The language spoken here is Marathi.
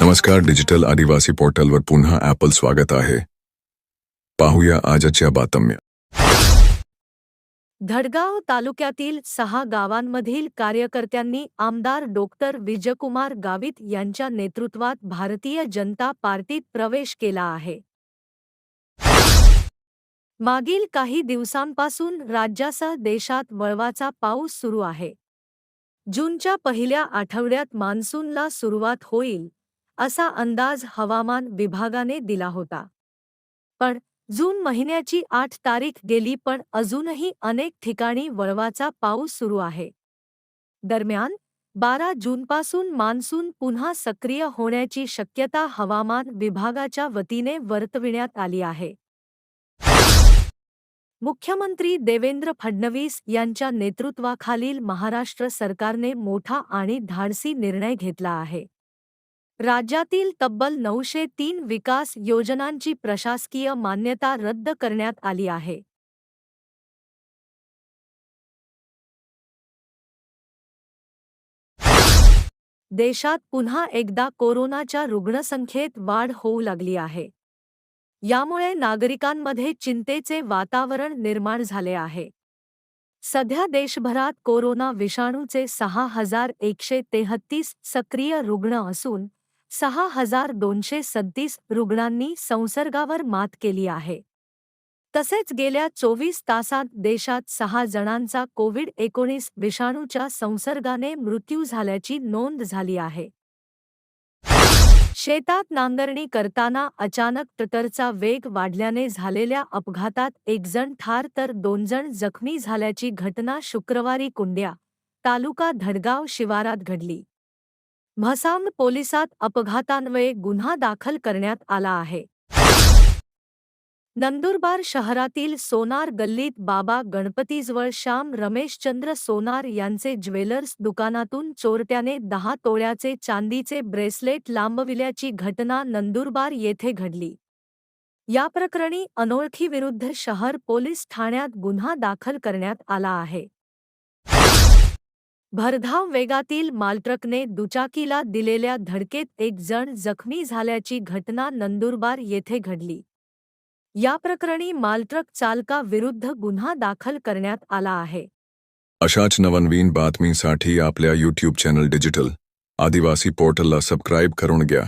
नमस्कार डिजिटल आदिवासी पोर्टलवर पुन्हा ॲपल स्वागत आहे. पाहूया आजच्या बातम्या. धडगाव तालुक्यातील सहा गावांमधील कार्यकर्त्यांनी आमदार डॉक्टर विजयकुमार गावित यांच्या नेतृत्वात भारतीय जनता पार्टीत प्रवेश केला आहे. मागील काही दिवसांपासून राज्यासह देशात वळवाचा पाऊस सुरू आहे. जूनच्या पहिल्या आठवड्यात मान्सूनला सुरुवात होईल असा अंदाज हवामान विभागाने दिला होता. पण जून महिन्याची आठ तारीख गेली पण अजूनही अनेक ठिकाणी वळवाचा पाऊस सुरू आहे. दरम्यान बारा जूनपासून मान्सून पुन्हा सक्रिय होण्याची शक्यता हवामान विभागाच्या वतीने वर्तविण्यात आली आहे. मुख्यमंत्री देवेंद्र फडणवीस यांच्या नेतृत्वाखालील महाराष्ट्र सरकारने मोठा आणि धाडसी निर्णय घेतला आहे. राज्यातील तब्बल नऊशे तीन विकास योजनांची प्रशासकीय मान्यता रद्द करण्यात आली आहे. देशात पुन्हा एकदा कोरोनाच्या रुग्णसंख्येत वाढ होऊ लागली आहे. यामुळे नागरिकांमध्ये चिंतेचे वातावरण निर्माण झाले आहे. सध्या देशभरात कोरोना विषाणूचे सहा हजार एकशे तेहत्तीस सक्रिय रुग्ण असून सहा हजार दोनशे सदतीस रुग्णांनी संसर्गावर मात केली आहे. तसेच गेल्या चोवीस तासात देशात सहा जणांचा कोविड एकोणीस विषाणूच्या संसर्गाने मृत्यू झाल्याची नोंद झाली आहे. शेतात नांगरणी करताना अचानक ट्रॅक्टरचा वेग वाढल्याने झालेल्या अपघातात एकजण ठार तर दोन जण जखमी झाल्याची घटना शुक्रवारी कुंड्या तालुका धडगाव शिवारात घडली. म्हसाम पोलिसात अपघातान्वये गुन्हा दाखल करण्यात आला आहे. नंदुरबार शहरातील सोनार गल्लीत बाबा गणपतीजवळ श्याम रमेशचंद्र सोनार यांचे ज्वेलर्स दुकानातून चोरट्याने दहा तोळ्याचे चांदीचे ब्रेसलेट लांबविल्याची घटना नंदुरबार येथे घडली. या प्रकरणी अनोळखीविरुद्ध शहर पोलीस ठाण्यात गुन्हा दाखल करण्यात आला आहे. भरधाव वेगातील मालट्रकने दुचाकीला दिलेल्या धडकेत एक जण जखमी झाल्याची घटना नंदुरबार येथे घडली. या प्रकरणी मालट्रक चालकाविरुद्ध गुन्हा दाखल करण्यात आला आहे. अशाच नवनवीन बातमीसाठी आपल्या यूट्यूब चॅनल डिजिटल आदिवासी पोर्टलला सबस्क्राईब करून घ्या.